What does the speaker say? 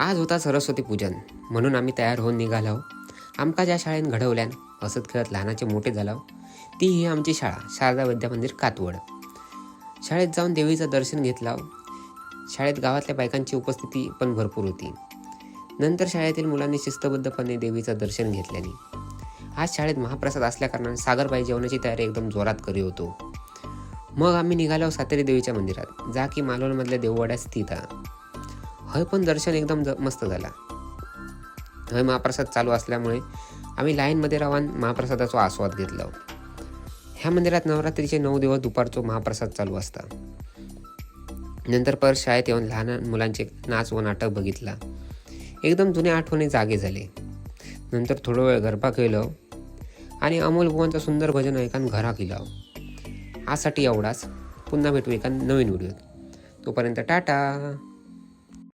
आज होता सरस्वती पूजन. म्हणून आम्ही तयार होऊन निघालो आमका ज्या शाळेत घडवल्यान हसत खेळत लहानाचे मोठे झालो ती ही आमची शाळा शारदा विद्या मंदिर कातवड. शाळेत जाऊन देवीचं दर्शन घेतला शाळेत गावातल्या बायकांची उपस्थिती पण भरपूर होती. नंतर शाळेतील मुलांनी शिस्तबद्धपणे देवीचं दर्शन घेतल्याने. आज शाळेत महाप्रसाद असल्याकारणाने सागरबाई जेवणाची तयारी एकदम जोरात करी होतो. मग आम्ही निघालो सातेरी देवीच्या मंदिरात जा की मालवणमधल्या देववाड्यात स्थित. आहे हय पण दर्शन एकदम ज- मस्त झाला. हय महाप्रसाद चालू असल्यामुळे आम्ही लाईनमध्ये राहून महाप्रसादाचा आस्वाद घेतला. ह्या मंदिरात नवरात्रीचे नऊ दिवस दुपारचो महाप्रसाद चालू असता. नंतर परत शाळेत येऊन लहान मुलांचे नाच व नाटक बघितला. एकदम जुन्या आठवणी जागे झाले. नंतर थोडा वेळ गरबा खेळलो आणि अमोल बुवांचं सुंदर भजन ऐकान घरा गेलो. आजसाठी एवढाच. पुन्हा भेटू एका नवीन व्हिडिओत. तोपर्यंत टाटा!